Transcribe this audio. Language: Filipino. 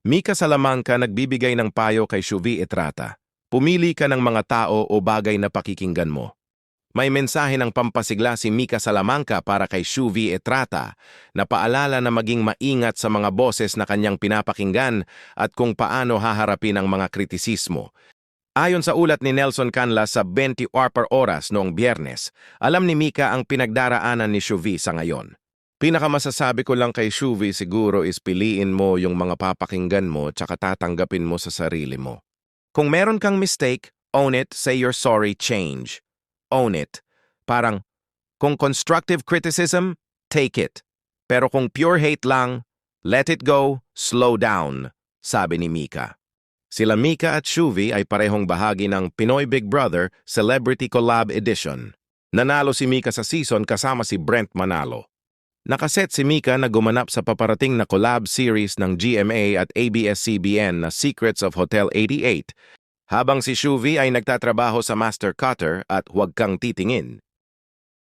Mika Salamanca nagbibigay ng payo kay Shuvi Etrata. Pumili ka ng mga tao o bagay na pakikinggan mo. May mensahe ng pampasigla si Mika Salamanca para kay Shuvi Etrata na paalala na maging maingat sa mga boses na kanyang pinapakinggan at kung paano haharapin ang mga kritisismo. Ayon sa ulat ni Nelson Canlas sa 20 or per oras noong biyernes, alam ni Mika ang pinagdaraanan ni Shuvi sa ngayon. Pinakamasasabi ko lang kay Shuvi siguro is piliin mo yung mga papakinggan mo tsaka tatanggapin mo sa sarili mo. Kung meron kang mistake, own it, say you're sorry, change. Own it. Parang, kung constructive criticism, take it. Pero kung pure hate lang, let it go, slow down, sabi ni Mika. Sila Mika at Shuvi ay parehong bahagi ng Pinoy Big Brother Celebrity Collab Edition. Nanalo si Mika sa season kasama si Brent Manalo. Nakaset si Mika na gumanap sa paparating na collab series ng GMA at ABS-CBN na Secrets of Hotel 88, habang si Shuvi ay nagtatrabaho sa Master Cutter at Huwag Kang Titingin.